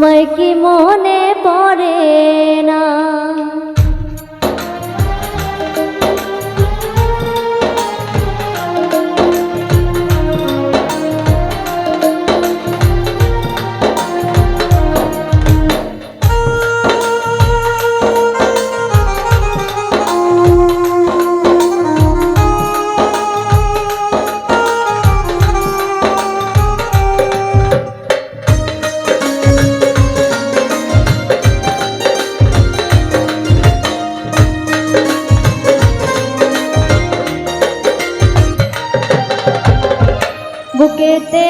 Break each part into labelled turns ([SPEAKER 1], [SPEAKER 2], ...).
[SPEAKER 1] তোমার কি মনে পড়ে না? te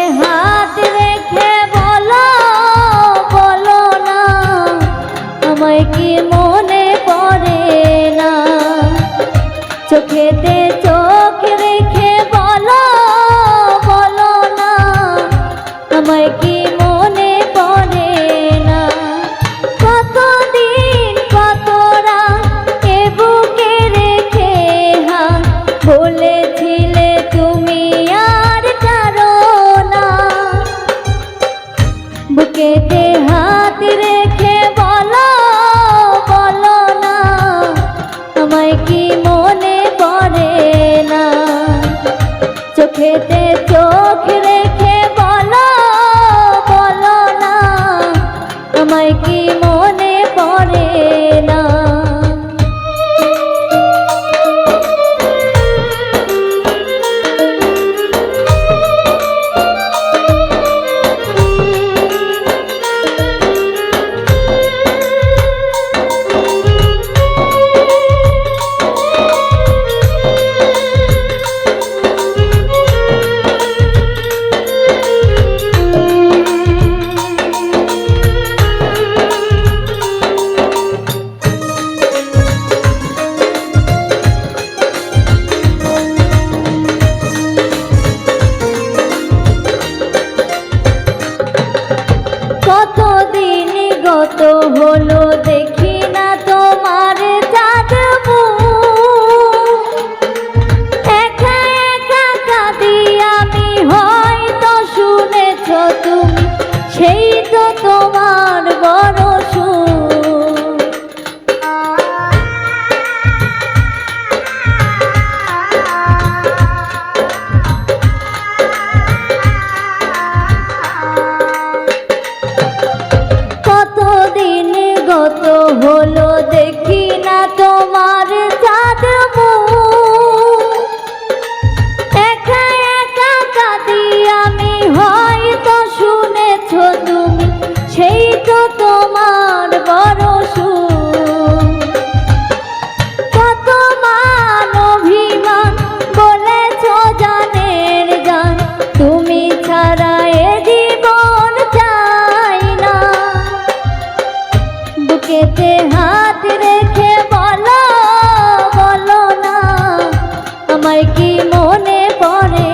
[SPEAKER 1] মনে পড়ে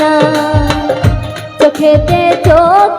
[SPEAKER 1] না। চোখেতে চোখ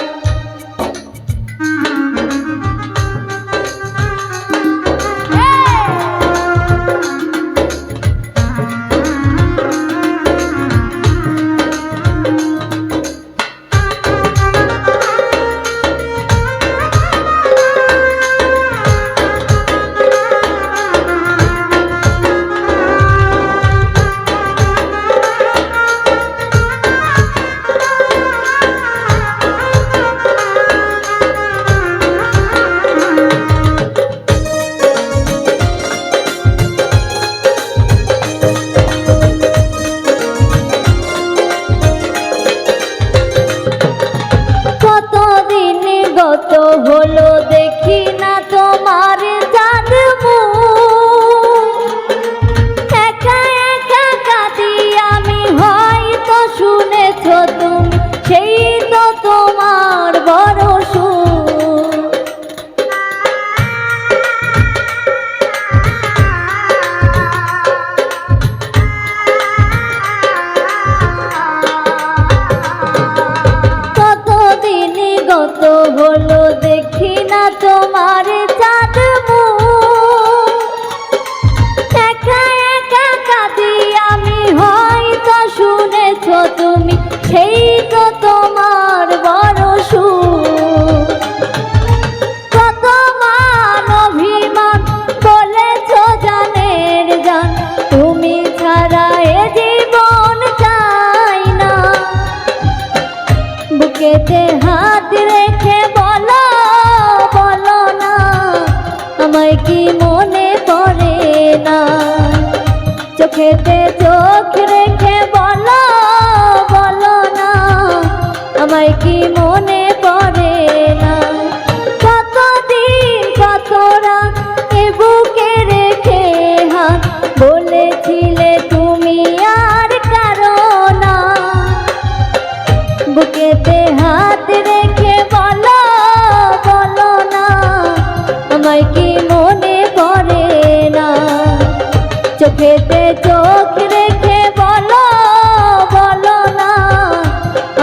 [SPEAKER 1] হলো দেখি না তোমার চোখেতে চোখ রেখে বলো বলো না। আমায় কি মনে পড়ে না?